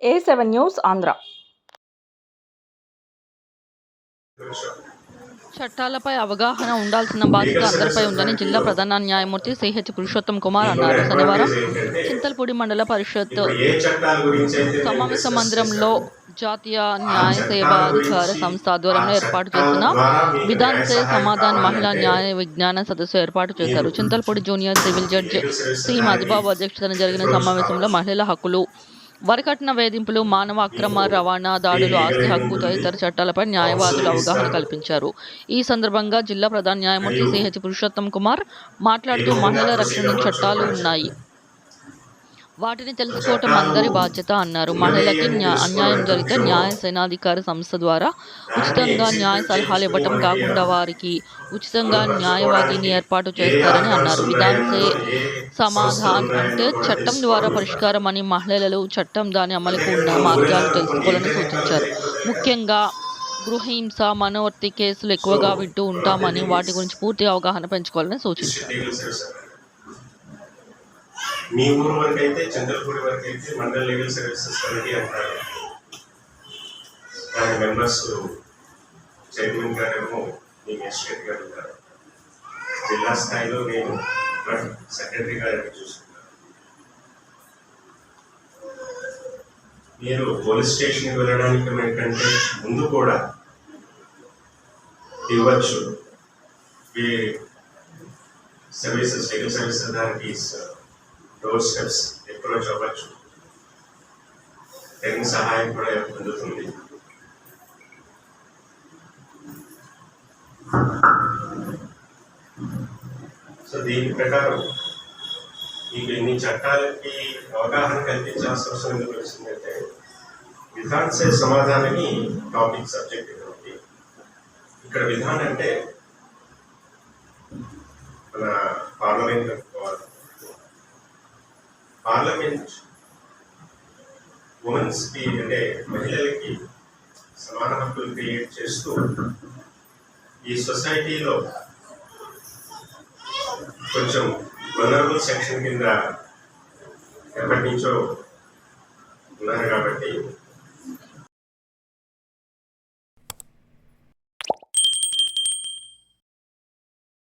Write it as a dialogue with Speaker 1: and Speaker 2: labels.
Speaker 1: ఏ seven news Andhra. చట్టాలపై అవగాహన ఉండాల్సిన బాధ్యత అందరిపై ఉందని జిల్లా ప్రధాన న్యాయమూర్తి సిహెచ్ పురుషోత్తం కుమార్ అన్నారు. శనివారం చింతల్పూడి మండల పరిషత్ సమావేశ మందిరంలో జాతీయ న్యాయ సేవాధికార సంస్థ ఆధ్వర్యంలో ఏర్పాటు చేసిన విధాన్ సే సమాధాన్ మహిళా న్యాయ విజ్ఞాన సదస్సు ఏర్పాటు చేశారు. Chintalapudi junior civil judge C Madhubabu అధ్యక్షతన జరిగిన సమావేశంలో మహిళల హక్కులు వరకట్న వేధింపులు మానవ అక్రమ రవాణా దాడులు ఆస్తి హక్కు తదితర చట్టాలపై న్యాయవాదులు అవగాహన కల్పించారు. ఈ సందర్భంగా జిల్లా ప్రధాన న్యాయమూర్తి సిహెచ్ పురుషోత్తం కుమార్ మాట్లాడుతూ మహిళల రక్షణ చట్టాలు ఉన్నాయి. వాటిని తెలుసుకోవటం అందరి బాధ్యత అన్నారు. మహిళలకి అన్యాయం జరిగితే న్యాయ సేనాధికారి సంస్థ ద్వారా ఉచితంగా న్యాయ సలహాలు ఇవ్వటం కాకుండా వారికి ఉచితంగా న్యాయవాదిని ఏర్పాటు చేస్తారని అన్నారు. విధాన్ సే సమాధాన్ అంటే చట్టం ద్వారా పరిష్కారం అని మహిళలు చట్టం దాని అమలుకు ఉన్న మార్గాలు తెలుసుకోవాలని సూచించారు. ముఖ్యంగా గృహహింస మనోవర్తి కేసులు ఎక్కువగా వింటూ ఉంటామని వాటి గురించి పూర్తి అవగాహన పెంచుకోవాలని సూచించారు.
Speaker 2: మీ ఊరు వరకు అయితే చంద్రపూడి వరకు అయితే మండల లీగల్ సర్వీసెస్ కమిటీ అంటారు. దాని మెంబర్స్ చైర్మన్ గారేమో మీ మెజిస్ట్రేట్ గారు ఉంటారు. జిల్లా స్థాయిలో నేను సెక్రటరీ గారిని చూసుకుంటాను. మీరు పోలీస్ స్టేషన్కి వెళ్ళడానికి కంటే ముందు కూడా ఇవ్వచ్చు. సర్వీసెస్ లీగల్ సర్వీసెస్ దానికి డోర్ స్టెప్స్ అప్రోచ్ అవ్వచ్చు తగిన సహాయం కూడా అందుతుంది. సో దీని ప్రకారం మీకు ఇన్ని చట్టాలకి అవగాహన కల్పించాల్సిన అవసరం ఎందుకు వచ్చిందంటే విధాన్సే సమాధానని టాపిక్ సబ్జెక్ట్ కాబట్టి. ఇక్కడ విధానం అంటే మన పార్లమెంట్ పార్లమెంట్ ఉమెన్స్కి అంటే మహిళలకి సమాన హక్కులు క్రియేట్ చేస్తూ ఈ సొసైటీలో కొంచెం వనరబుల్ సెక్షన్ కింద ఎప్పటి నుంచో ఉన్నారు కాబట్టి